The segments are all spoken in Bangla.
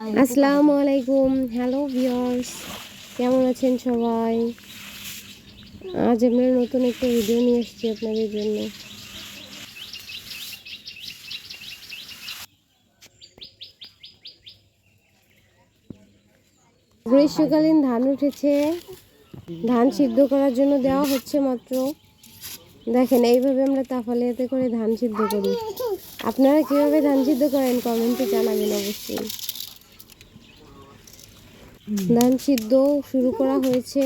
আসসালামু আলাইকুম হ্যালো ভিউয়ার্স কেমন আছেন সবাই? আজ আমরা নতুন একটা ভিডিও নিয়ে এসেছি আপনাদের জন্য। গ্রীষ্মকালীন ধান উঠেছে। ধান সিদ্ধ করার জন্য দেওয়া হচ্ছে মাত্র। দেখেন, এইভাবে আমরা তাফালিয়াতে করে ধান সিদ্ধ করি। আপনারা কীভাবে ধান সিদ্ধ করেন কমেন্টে জানাবেন অবশ্যই। ধান সিদ্ধ শুরু করা হয়েছে।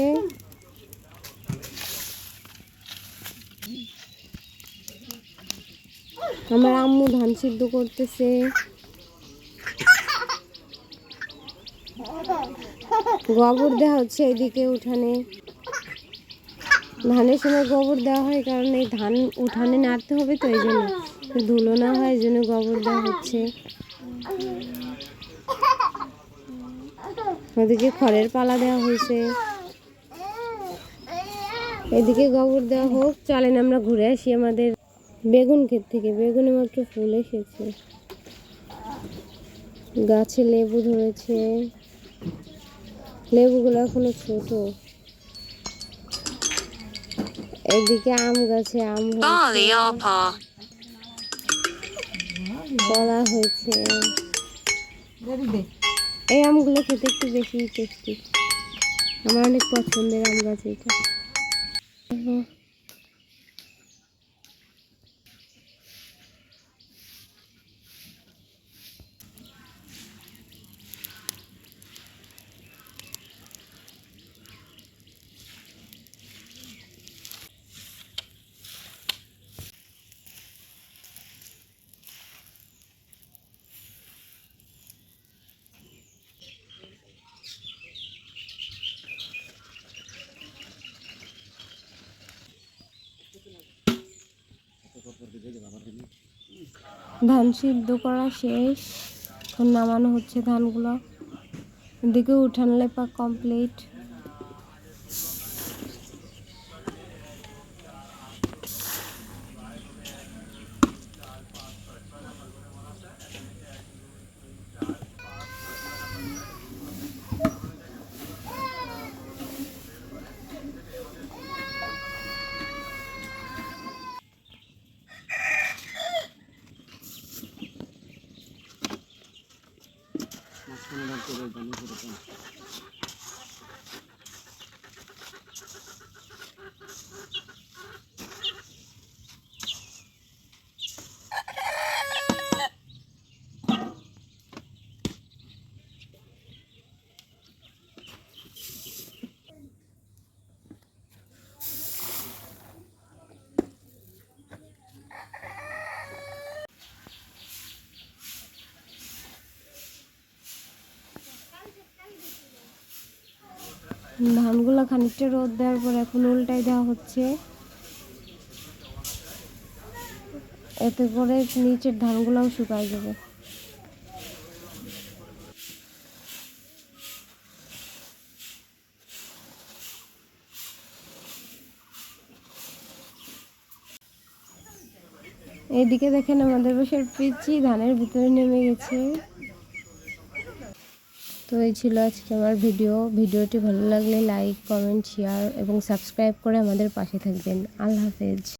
আমার আম্মু ধান সিদ্ধ করতেছে। গোবর দেওয়া হচ্ছে এদিকে উঠানে। ধানের সময় গোবর দেওয়া হয় কারণ এই ধান উঠানে নাড়তে হবে তো, এই জন্য ধুলো না হয়, এই জন্য গোবর দেওয়া হচ্ছে। ওদিকে খড়ের পালা দেওয়া হয়েছে। এদিকে গোবর দেওয়া হোক চলেন আমরা ঘুরে আসি আমাদের বেগুন ক্ষেত থেকে। বেগুনে মাত্র ফুল এসেছে। গাছে লেবু ধরেছে। লেবুগুলো এখনও ছোট। এদিকে আম গাছে আম. কলা হয়েছে। এই আমগুলো খেতে একটু বেশি টেস্টি আমার অনেক পছন্দের আম গাছ এটা। ধান সিদ্ধ করা শেষ। এখন নামানো হচ্ছে ধানগুলো। এদিকে উঠানলে লেপা কমপ্লিট buradan, buradan. ধানগুলো খানিকটা রোদ দেওয়ার পর এখন উল্টাই দেওয়া হচ্ছে। এতে করে নিচের ধানগুলোও শুকায় যাবে। এইদিকে দেখেন আমাদের বাসার পিচি ধানের ভিতরে নেমে গেছে। তো এই ছিল আজকে আমার ভিডিও। ভিডিওটি ভালো লাগলে লাইক কমেন্ট শেয়ার এবং সাবস্ক্রাইব করে আমাদের পাশে থাকবেন। আল্লাহ হাফেজ।